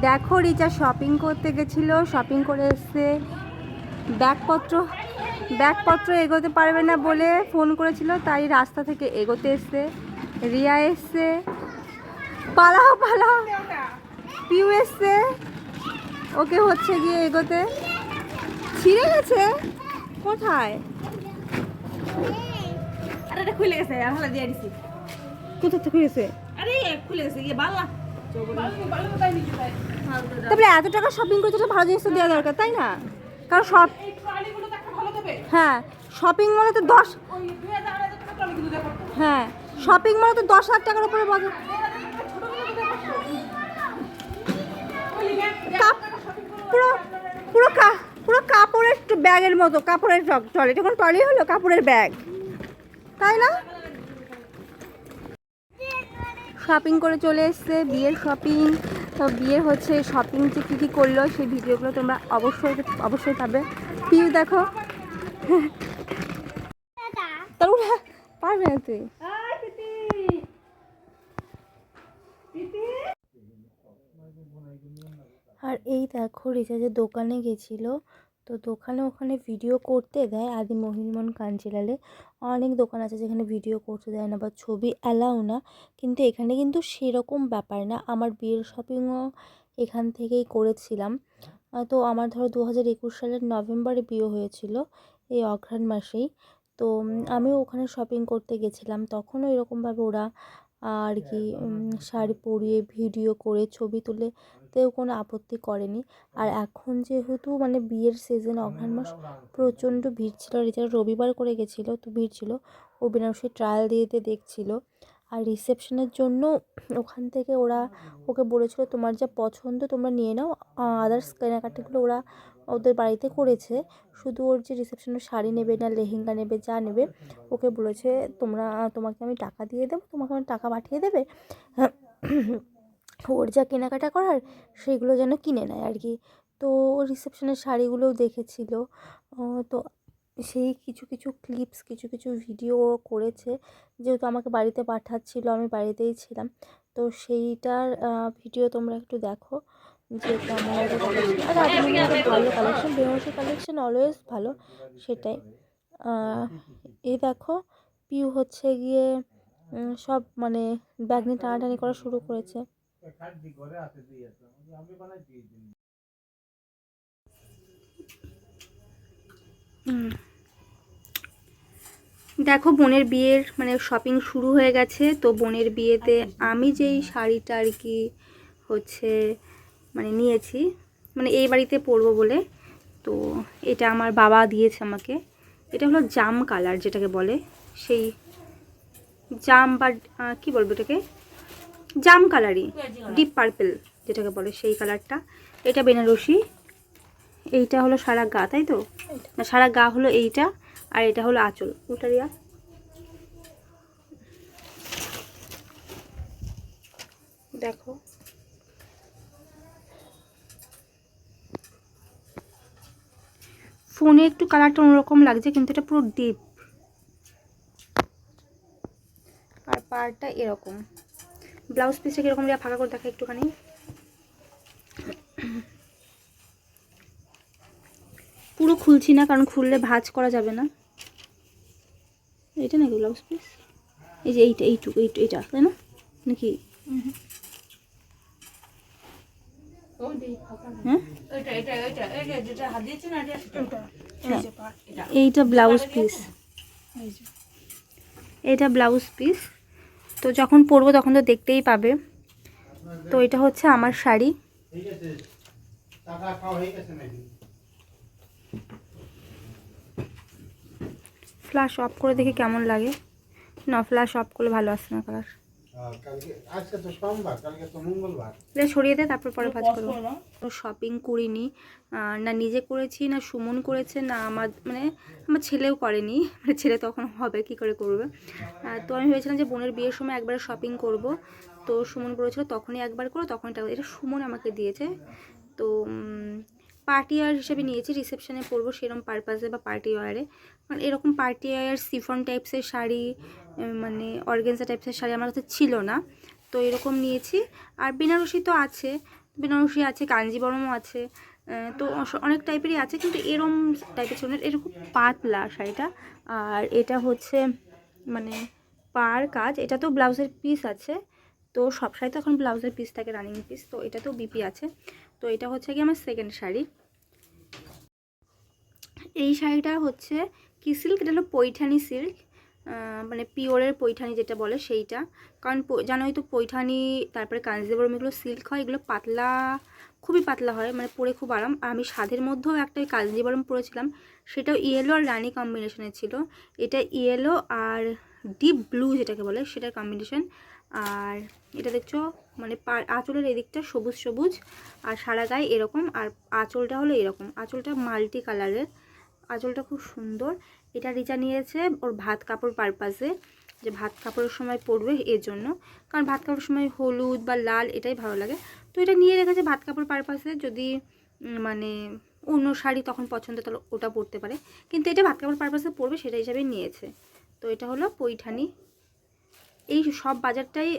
দেখো রিচা শপিং করতে গেছিল শপিং করে এসছে ব্যাগপত্র ব্যাগপত্র এগোতে পারবে না বলে ফোন করেছিল তাই রাস্তা থেকে এগোতে এসছে রিয়া এসছে পালাও পালাও। পিউ এসছে ওকে হচ্ছে গিয়ে এগোতে। ছিঁড়ে গেছে। কোথায়? আরে এটা খুলে গেছে আর খুলে গেছে বালা তারপরে এত টাকা শপিং করতে একটা ভালো জিনিস তো দেওয়া দরকার, তাই না? কারণ সব হ্যাঁ শপিং মলে তো দশ হ্যাঁ শপিং মলে তো দশ লাখ টাকার উপরে বাজার পুরো পুরো পুরো কাপড়ের ব্যাগের মতো, কাপড়ের টলি যখন টলি হলো, কাপড়ের ব্যাগ। তাই না? শপিং করে চলে এসছে। বিয়ের শপিং বিয়ের হচ্ছে শপিং যে কী কী করল সেই ভিডিওগুলো তোমরা অবশ্যই অবশ্যই পাবে। পিউ, দেখো। পারবে না তুই। আর এই দেখো, রিচার্জের দোকানে গেছিল। তো দোকানে ওখানে ভিডিও করতে দেয় আদি মহিমন কাঞ্চিলালে। অনেক দোকান আছে যেখানে ভিডিও করতে দেয় না বা ছবি অ্যালাউ না। কিন্তু এখানে কিন্তু সেরকম ব্যাপার না। আমার বিয়ের শপিংও এখান থেকেই করেছিলাম। তো আমার ধরো দু হাজার একুশ সালের নভেম্বরে বিয়ে হয়েছিল এই অঘ্রাণ মাসেই। তো আমিও ওখানে শপিং করতে গেছিলাম। তখনও এরকমভাবে ওরা আর কি শাড়ি পরিয়ে ভিডিও করে ছবি তুলে তেও কোনো আপত্তি করেনি। আর এখন যেহেতু মানে বিয়ের সিজন অঘ্রাণ মাস প্রচণ্ড ভিড় ছিল। রিচার রবিবার করে গেছিল তো ভিড় ছিল। ও বেনারসি ট্রায়াল দিয়ে দিয়ে দেখছিল। আর রিসেপশনের জন্য ওখান থেকে ওরা ওকে বলেছিল তোমার যা পছন্দ তোমরা নিয়ে নাও। আদার্স কেনাকাটাগুলো ওরা ওদের বাড়িতে করেছে। শুধু ওর যে রিসেপশনের শাড়ি নেবে না, লেহেঙ্গা নেবে, যা নেবে, ওকে বলেছে, তোমরা, তোমাকে আমি টাকা দিয়ে দেবো, তোমাকে আমি টাকা পাঠিয়ে দেবে। ওর যা কেনাকাটা করার সেইগুলো যেন কিনে নেয় আর কি। তো রিসেপশনের শাড়িগুলোও দেখেছিল। তো সেই কিছু কিছু ক্লিপস কিছু কিছু ভিডিও করেছে। যেহেতু আমাকে বাড়িতে পাঠাচ্ছিল, আমি বাড়িতেই ছিলাম। তো সেইটার ভিডিও তোমরা একটু দেখো। যে কেমন। আর ভালো কালেকশন বেনারসি কালেকশন অলওয়েজ ভালো, সেটাই। এই দেখো পিউ হচ্ছে গিয়ে সব মানে ব্যাগ নিয়ে টানাটানি করা শুরু করেছে। দেখো, বোনের বিয়ের মানে শপিং শুরু হয়ে গেছে, তো বোনের বিয়েতে আমি যেই শাড়িটা আর কি হচ্ছে মানে নিয়েছি। মানে এই বাড়িতে পরবো বলে। তো এটা আমার বাবা দিয়েছে আমাকে। এটা হলো জাম কালার যেটাকে বলে। সেই জাম বা কী বলব এটাকে? জাম কালারই। ডিপ পার্পেল যেটাকে বলে সেই কালারটা। এটা বেনারসি। এইটা হলো সারা গা, তাই তো? না, সারা গা হলো এইটা আর এটা হলো আঁচল। ওটা রিয়া দেখো। ফোনে একটু কালারটা অন্যরকম লাগছে, কিন্তু এটা পুরো ডিপ আর পাড়টা এরকম। ব্লাউজ পিসটা কীরকম রিয়া ফাঁকা করে দেখা একটুখানি। পুরো খুলছি না, কারণ খুললে ভাজ করা যাবে না। এটা নাকি ব্লাউজ পিস এই যে এইটা, এইটুকু, এইটু, এইটা, তাই না? নাকি হ্যাঁ এটা এটা এটা এটা যেটা হাত দিয়েছে না এটা এটা এইটা ব্লাউজ পিস এটা ব্লাউজ পিস তো যখন পরবো তখন তো দেখতেই পাবে। তো এটা হচ্ছে আমার শাড়ি। ফ্ল্যাশ অফ করে দেখি কেমন লাগে। না ফ্ল্যাশ অফ করলে ভালো আসছে না কালার আর কালকে আজকে তো সোমবার কালকে তো মঙ্গলবার। এটা সরিয়ে দে তারপর পরে ভাজ করব। শপিং করিনি। না নিজে করেছি না সুমন করেছে না আমার মানে আমার ছেলেও করেনি। মানে ছেলে তখন হবে কি করে করবে? তো আমি ভেবেছিলাম যে বোনের বিয়ের সময় একবার শপিং করব। তো সুমন বলেছিল তখনই একবার করো তখনই টাকা এটা সুমন আমাকে দিয়েছে। তো পার্টি ওয়ার হিসেবে নিয়েছি রিসেপশনে পরবো সেরকম পারপাসে বা পার্টি ওয়ারে মানে এরকম পার্টি ওয়ার সিফন টাইপসের শাড়ি মানে অর্গেনজা টাইপসের শাড়ি আমার কাছে ছিল না। তো এরকম নিয়েছি। আর বেনারসি তো আছে, বেনারসি আছে কাঞ্জিবরমও আছে তো অনেক টাইপেরই আছে, কিন্তু এরম টাইপের ছিল খুব পাতলা শাড়িটা। আর এটা হচ্ছে মানে পার কাজ, এটা তো ব্লাউজের পিস আছে। তো সব শাড়ি তো এখন ব্লাউজের পিস থাকে রানিং পিস তো এটা তো বিপি আছে। তো এটা হচ্ছে কি আমার সেকেন্ড শাড়ি। এই শাড়িটা হচ্ছে কি সিল্ক এটা হলো পৈঠানি সিল্ক মানে পিওরের পৈঠানি যেটা বলে সেইটা। কারণ জানোই তো পৈঠানি, তারপরে কাঞ্জিবরম এগুলো সিল্ক হয়, এগুলো পাতলা, খুবই পাতলা হয় মানে পরে খুব আরাম। আর আমি সাধের মধ্যেও একটা ওই কাঞ্জিবরম পরেছিলাম, সেটাও ইয়েলো আর রানি কম্বিনেশনের ছিল। এটা ইয়েলো আর ডিপ ব্লু যেটাকে বলে, সেটার কম্বিনেশন আর এটা দেখছ মানে আঁচলের এদিকটা সবুজ সবুজ, আর সারা গায়ে এরকম, আর আঁচলটা হলো এরকম। আঁচলটা মাল্টি কালারের আঁচলটা খুব সুন্দর। এটা রিচা নিয়েছে ওর ভাত কাপড় পারপাসে যে ভাত কাপড়ের সময় পরবে এর জন্য। কারণ ভাত কাপড়ের সময় হলুদ বা লাল এটাই ভালো লাগে। তো এটা নিয়ে রেখেছে ভাত কাপড় পারপাসে যদি মানে অন্য শাড়ি তখন পছন্দ তাহলে ওটা পরতে পারে। কিন্তু এটা ভাত কাপড় পারপাসে পরবে সেটা হিসাবে নিয়েছে। তো এটা হলো পৈঠানি। এই সব বাজারটাই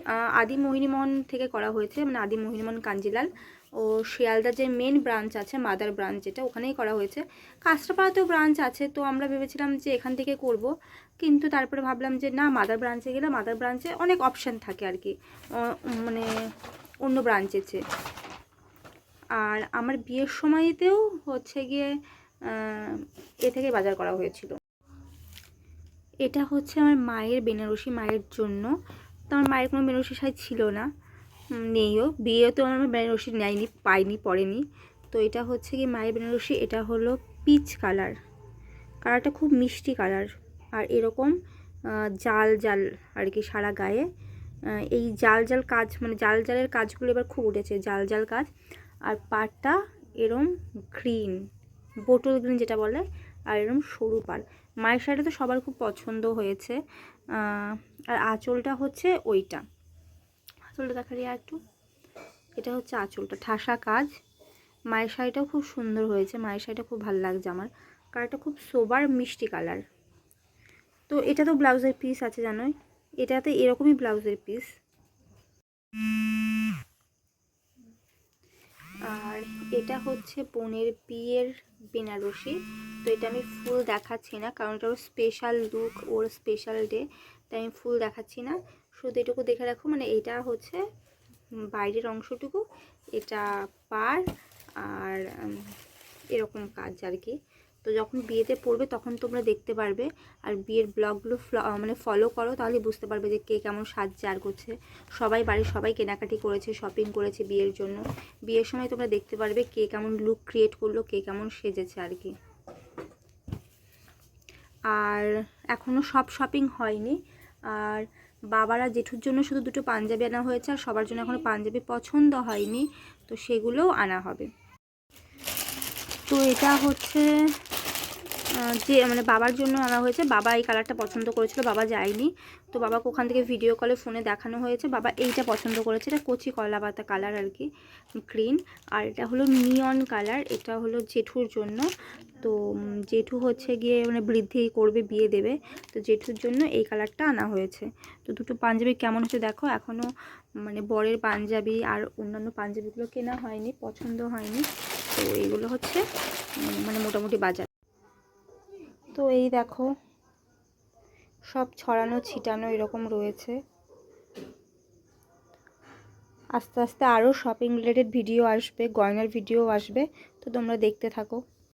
আদি মোহিনীমোহন থেকে করা হয়েছে। মানে আদি মোহিনীমোহন কাঞ্জিলাল। ও শিয়ালদার যে মেন ব্রাঞ্চ আছে মাদার ব্রাঞ্চ যেটা, ওখানেই করা হয়েছে। কাস্টাপাড়াতেও ব্রাঞ্চ আছে, তো আমরা ভেবেছিলাম যে এখান থেকে করব। কিন্তু তারপরে ভাবলাম যে না মাদার ব্রাঞ্চে গেলে মাদার ব্রাঞ্চে অনেক অপশান থাকে আর কি মানে অন্য ব্রাঞ্চের চেয়ে। আর আমার বিয়ের সময়তেও হচ্ছে গিয়ে এ থেকে বাজার করা হয়েছিল। এটা হচ্ছে আমার মায়ের বেনারসি মায়ের জন্য। তো আমার মায়ের কোনো বেনারসি শাড়ি ছিল না। নেইও তো আমার বেনারসি নেয়নি, পাইনি পড়েনি তো এটা হচ্ছে কি মায়ের বেনারসি, এটা হলো পিচ কালার। কালারটা খুব মিষ্টি কালার। আর এরকম জাল জাল আর কি সারা গায়ে। এই জাল জাল কাজ মানে জাল জালের কাজগুলো এবার খুব উঠেছে, জাল জাল কাজ। আর পাড়টা এরম গ্রিন, বোটল গ্রিন যেটা বলে, আর এরম সরু পাড়। মায়ের শাড়িটা তো সবার খুব পছন্দ হয়েছে। আর আঁচলটা হচ্ছে ওইটা। আঁচলটা দেখা যায় একটু। এটা হচ্ছে আঁচলটা। ঠাসা কাজ। মায়ের শাড়িটাও খুব সুন্দর হয়েছে। মায়ের শাড়িটা খুব ভালো লাগছে আমার। কালারটা খুব সোবার, মিষ্টি কালার। তো এটা তো ব্লাউজের পিস আছে জানোই। এটাতে এরকমই ব্লাউজের পিস আর এটা হচ্ছে বোনের বিয়ের বেনারসি। তো এটা আমি ফুল দেখাচ্ছি না, কারণ এটা ওর স্পেশাল লুক ওর স্পেশাল ডে তাই আমি ফুল দেখাচ্ছি না। শুধু এটুকু দেখে রাখো মানে এটা হচ্ছে বাইরের অংশটুকু, এটা পার আর এরকম কাজ আর কি। তো যখন বিয়েতে পড়বে তখন তোমরা দেখতে পারবে আর বিয়ের ব্লগগুলো মানে ফলো করো, তাহলে বুঝতে পারবে যে কে কেমন সাজছে আর করছে। সবাই বাড়ির সবাই কেনাকাটি করেছে শপিং করেছে বিয়ের জন্য। বিয়ের সময় তোমরা দেখতে পারবে কে কেমন লুক ক্রিয়েট করল, কে কেমন সেজেছে আর কি। আর এখনও সব শপিং হয়নি। আর বাবারা জেঠুর জন্য শুধু দুটো পাঞ্জাবি আনা হয়েছে আর সবার জন্য এখনও পাঞ্জাবি পছন্দ হয়নি। তো সেগুলোও আনা হবে। তো এটা হচ্ছে যে মানে বাবার জন্য আনা হয়েছে। বাবা এই কালারটা পছন্দ করেছিল, বাবা যায়নি। তো বাবাকে ওখান থেকে ভিডিও কলে ফোনে দেখানো হয়েছে। বাবা এইটা পছন্দ করেছে, এটা কচি কলা পাতা কালার আর কি গ্রিন আর এটা হলো নিয়ন কালার এটা হলো জেঠুর জন্য। তো জেঠু হচ্ছে গিয়ে মানে বৃদ্ধি করবে, বিয়ে দেবে। তো জেঠুর জন্য এই কালারটা আনা হয়েছে। তো দুটো পাঞ্জাবি কেমন হচ্ছে দেখো এখনও মানে বরের পাঞ্জাবি আর অন্যান্য পাঞ্জাবিগুলো কেনা হয়নি, পছন্দ হয়নি। তো এগুলো হচ্ছে মানে মোটামুটি বাজার। তো এই দেখো, সব ছড়ানো ছিটানো এরকম রয়েছে। আস্তে আস্তে আরও শপিং রিলেটেড ভিডিও আসবে, গয়নার ভিডিও আসবে, তো তোমরা দেখতে থাকো।